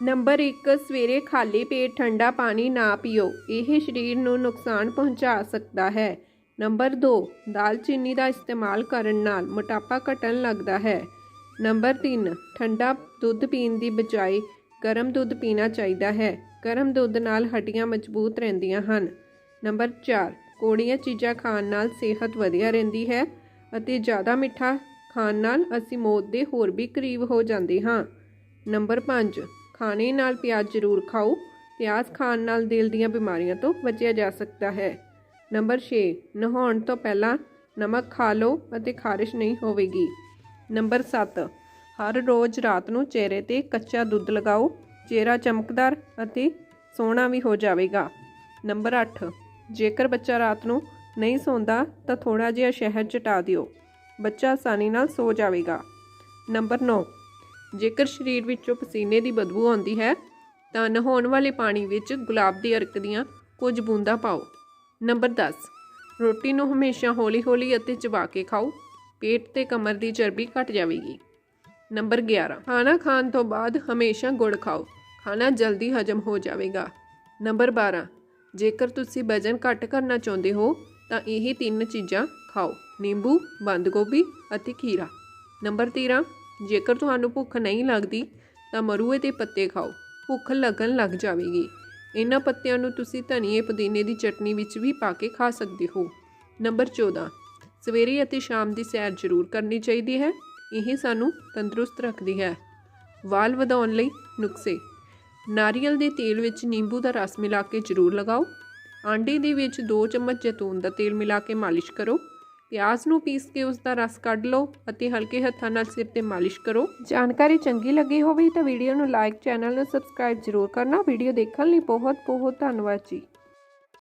Number 1 ਸਵੇਰੇ ਖਾਲੀ ਪੇਟ ਠੰਡਾ ਪਾਣੀ ਨਾ ਪੀਓ। ਇਹ ਸਰੀਰ ਨੂੰ ਨੁਕਸਾਨ ਪਹੁੰਚਾ ਸਕਦਾ ਹੈ। ਨੰਬਰ 2 ਦਾਲਚੀਨੀ ਦਾ ਇਸਤੇਮਾਲ ਕਰਨ ਨਾਲ ਮੋਟਾਪਾ ਘਟਣ ਲੱਗਦਾ ਹੈ। ਨੰਬਰ 3 ਠੰਡਾ ਦੁੱਧ ਪੀਣ ਦੀ ਬਜਾਏ ਗਰਮ ਦੁੱਧ ਪੀਣਾ ਚਾਹੀਦਾ ਹੈ। ਗਰਮ ਦੁੱਧ ਨਾਲ ਹੱਡੀਆਂ ਮਜ਼ਬੂਤ ਰਹਿੰਦੀਆਂ ਹਨ। ਨੰਬਰ 4 ਕੋੜੀਆਂ ਚੀਜ਼ਾਂ ਖਾਣ ਨਾਲ ਸਿਹਤ ਵਧੀਆ ਰਹਿੰਦੀ ਹੈ ਅਤੇ ਜ਼ਿਆਦਾ ਮਿੱਠਾ ਖਾਣ ਨਾਲ ਅਸੀਂ ਮੌਤ ਦੇ ਹੋਰ ਵੀ ਕਰੀਬ ਹੋ ਜਾਂਦੇ ਹਾਂ। ਨੰਬਰ 5 ਖਾਣੇ ਨਾਲ ਪਿਆਜ਼ ਜ਼ਰੂਰ ਖਾਓ। ਪਿਆਜ਼ ਖਾਣ ਨਾਲ ਦਿਲ ਦੀਆਂ ਬਿਮਾਰੀਆਂ ਤੋਂ ਬਚਿਆ ਜਾ ਸਕਦਾ ਹੈ। ਨੰਬਰ 6 ਨਹਾਉਣ ਤੋਂ ਪਹਿਲਾਂ ਨਮਕ ਖਾ ਲਓ ਅਤੇ ਖਾਰਿਸ਼ ਨਹੀਂ ਹੋਵੇਗੀ। ਨੰਬਰ 7 ਹਰ ਰੋਜ਼ ਰਾਤ ਨੂੰ ਚਿਹਰੇ ਤੇ ਕੱਚਾ ਦੁੱਧ ਲਗਾਓ। ਚਿਹਰਾ ਚਮਕਦਾਰ ਅਤੇ ਸੋਹਣਾ ਵੀ ਹੋ ਜਾਵੇਗਾ। ਨੰਬਰ 8 ਜੇਕਰ ਬੱਚਾ ਰਾਤ ਨੂੰ ਨਹੀਂ ਸੌਂਦਾ ਤਾਂ ਥੋੜਾ ਜਿਹਾ ਸ਼ਹਿਦ ਚਟਾ ਦਿਓ। ਬੱਚਾ ਆਸਾਨੀ ਨਾਲ ਸੋ ਜਾਵੇਗਾ। ਨੰਬਰ 9 ਜੇਕਰ ਸਰੀਰ ਵਿੱਚੋਂ ਪਸੀਨੇ ਦੀ ਬਦਬੂ ਆਉਂਦੀ ਹੈ, ਤਾਂ ਨਹਾਉਣ ਵਾਲੇ ਪਾਣੀ ਵਿੱਚ ਗੁਲਾਬ ਦੀ ਅਰਕ ਦੀਆਂ ਕੁਝ ਬੂੰਦਾਂ ਪਾਓ। ਨੰਬਰ 10 ਰੋਟੀ ਨੂੰ ਹਮੇਸ਼ਾ ਹੌਲੀ-ਹੌਲੀ ਅਤੇ ਚਬਾ ਕੇ ਖਾਓ। ਪੇਟ ਤੇ ਕਮਰ ਦੀ ਚਰਬੀ ਘਟ ਜਾਵੇਗੀ। ਨੰਬਰ 11 ਖਾਣਾ ਖਾਣ ਤੋਂ ਬਾਅਦ ਹਮੇਸ਼ਾ ਗੁੜ ਖਾਓ। ਖਾਣਾ ਜਲਦੀ ਹਜਮ ਹੋ ਜਾਵੇਗਾ। ਨੰਬਰ 12 ਜੇਕਰ ਤੁਸੀਂ ਵਜ਼ਨ ਘੱਟ ਕਰਨਾ ਚਾਹੁੰਦੇ ਹੋ, ਤਾਂ ਇਹ ਤਿੰਨ ਚੀਜ਼ਾਂ ਖਾਓ। ਨਿੰਬੂ, ਬੰਦ ਗੋਭੀ ਅਤੇ ਖੀਰਾ। ਨੰਬਰ 13 ਜੇਕਰ ਤੁਹਾਨੂੰ ਭੁੱਖ ਨਹੀਂ ਲੱਗਦੀ, ਤਾਂ ਮਰੂਏ ਦੇ ਪੱਤੇ ਖਾਓ। ਭੁੱਖ ਲੱਗਣ ਲੱਗ ਜਾਵੇਗੀ। ਇਹਨਾਂ ਪੱਤਿਆਂ ਨੂੰ ਤੁਸੀਂ ਧਨੀਏ ਪੁਦੀਨੇ ਦੀ ਚਟਨੀ ਵਿੱਚ ਵੀ ਪਾ ਕੇ ਖਾ ਸਕਦੇ ਹੋ। ਨੰਬਰ 14 ਸਵੇਰੇ ਅਤੇ ਸ਼ਾਮ ਦੀ ਸੈਰ ਜ਼ਰੂਰ ਕਰਨੀ ਚਾਹੀਦੀ ਹੈ। ਇਹ ਸਾਨੂੰ ਤੰਦਰੁਸਤ ਰੱਖਦੀ ਹੈ। ਵਾਲ ਵਧਾਉਣ ਲਈ ਨੁਕਸੇ, ਨਾਰੀਅਲ ਦੇ ਤੇਲ ਵਿੱਚ ਨਿੰਬੂ ਦਾ ਰਸ ਮਿਲਾ ਕੇ ਜ਼ਰੂਰ ਲਗਾਓ। ਆਂਡੇ ਦੇ ਵਿੱਚ 2 ਚਮਚ ਜੈਤੂਨ ਦਾ ਤੇਲ ਮਿਲਾ ਕੇ ਮਾਲਿਸ਼ ਕਰੋ। ਪਿਆਜ਼ ਨੂੰ ਪੀਸ ਕੇ ਉਸ ਦਾ ਰਸ ਕੱਢ ਲਓ ਅਤੇ ਹਲਕੇ ਹੱਥਾਂ ਨਾਲ ਸਿਰ ਤੇ ਮਾਲਿਸ਼ ਕਰੋ। ਜਾਣਕਾਰੀ ਚੰਗੀ ਲੱਗੀ ਹੋਵੇ ਤਾਂ ਵੀਡੀਓ ਨੂੰ ਲਾਈਕ ਚੈਨਲ ਨੂੰ ਸਬਸਕ੍ਰਾਈਬ ਜ਼ਰੂਰ ਕਰਨਾ। ਵੀਡੀਓ ਦੇਖਣ ਲਈ ਬਹੁਤ ਬਹੁਤ ਧੰਨਵਾਦ ਜੀ।